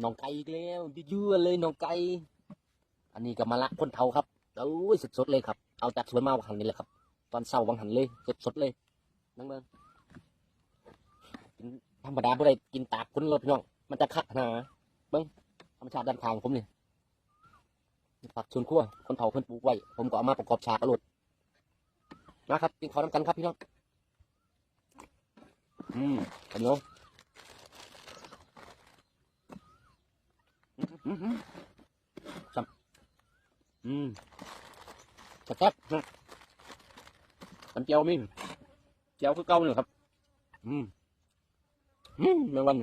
น้องไก่อีกแล้วยั่วเลยน้องไก่อันนี้ก็มาละคนเทาครับโอ้ยสดๆเลยครับ เอาจากสวนมาวังหันนี่แหละครับ ตอนเช้าวังหันเลยสดๆเลยนั่งเบิ่งกินธรรมดาบ่ได้กินตากคนรถพี่น้อง มันจะคักหนาเบิ่งธรรมชาติด้านข้างผมนี่ผักชวนครัวคนเฒ่าเพิ่นปลูกไว้ ผมก็เอามาประกอบฉากกระโดดนะครับกินข้าวน้ำกันครับพี่น้อง อืมอันนี้อืมอืม จับอืมจับจับนะน้ำเจียวมีเจียวคือเก่าเนี่ยครับ อืมอืมแมงวัน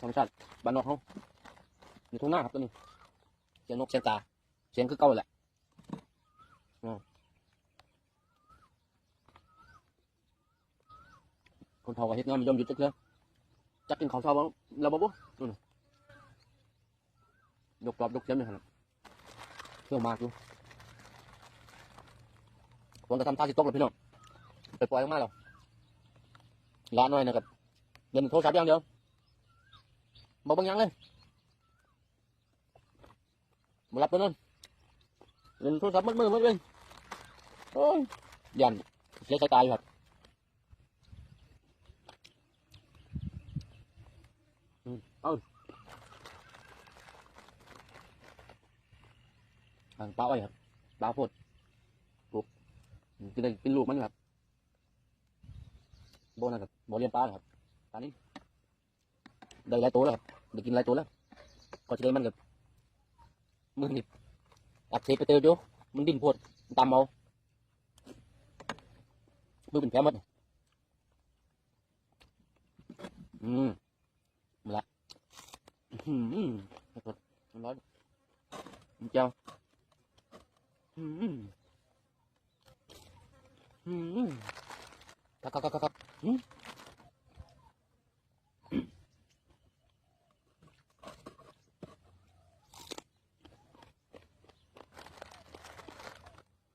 ธรรมชาติบ้านนอกเขาอยู่ทุ่งหน้าครับตัวนี้เสียงนกเสียงกาเสียงคือเก่าแหละคนเฒ่าก็เฮ็ดงานมันยอมหยุดจักเทื่อ จักกินของชาวบ้างเราบ่บ่นู่นยกกรอบยกเสียมเลยครับเชื่อมากอยู่คนจะทำท่าสิตกแล้วพี่น้องไปปล่อยออกมาแล้วละหน่อยนะครับเล่นโทรศัพท์อย่างเดียวบ่เบังหยังเลยบ่รับตัวนั่นเล่นโทรศัพท์มัดมือมัดเลยโอ้ยยันเสียสายตายครับ ทางปลาอ้อยครับปลาพดลูกอืมกินได้กินลูกมันครับโบนะครับโบเลี้ยงปลาครับปลานี้ได้หลายตัวแล้วครับได้กินหลายตัวแล้วก็จะได้มันกับมือหนิบอักเสบไปเตอเดียวมันดิ้นพดตามเอามือเป็นแผลหมดอืม อืมร้อนเจ้าอืมอืมครับครับครับครับอืม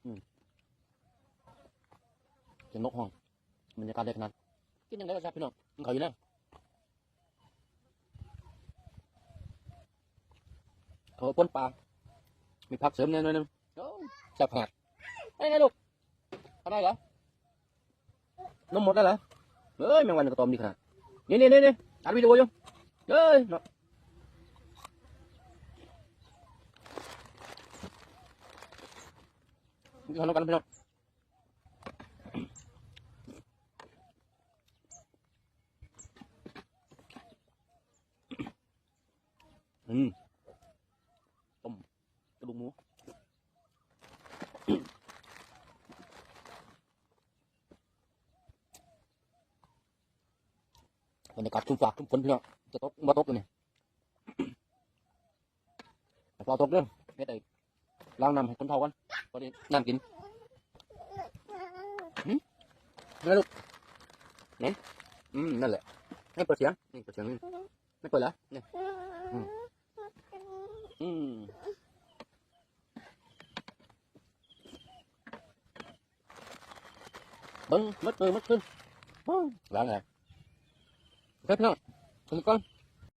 อืมเสียงนกห้องบรรยากาศได้ขนาดกินยังไงก็ชอบพี่น้องเขาอยู่แล้ว เขาปนปลา มีผักเสริมแน่นอนนึงโอ้แซ่บขนาดไอ้ไงลูกทำได้เหรอนมหมดแล้วเหรอเอ้ยแมงวันกระตอมดีขนาดนี่นี่นี่นี่อัดวิดีโออยู่เอ้ยเนาะกินข้าวกันพี่น้องอืมกระดูกหมู บรรยากาศชุ่มฝากชุ่มฝนพี่น้องจะตกมาตกเลยเนี่ยพอตกเรื่องเฮ็ดไอ้ล้างน้ำให้คนเท่ากันพอดีน้ำกินหืมนี่ลูกไหนอืมนั่นแหละไม่เปิดเสียงนี่เปิดเสียงนี่ไม่เปิดเหรอเนี่ยอืมอืมเบิ้งมัดมือมัดขึ้นล้างไง โอเคพี่น้องถึงก่อน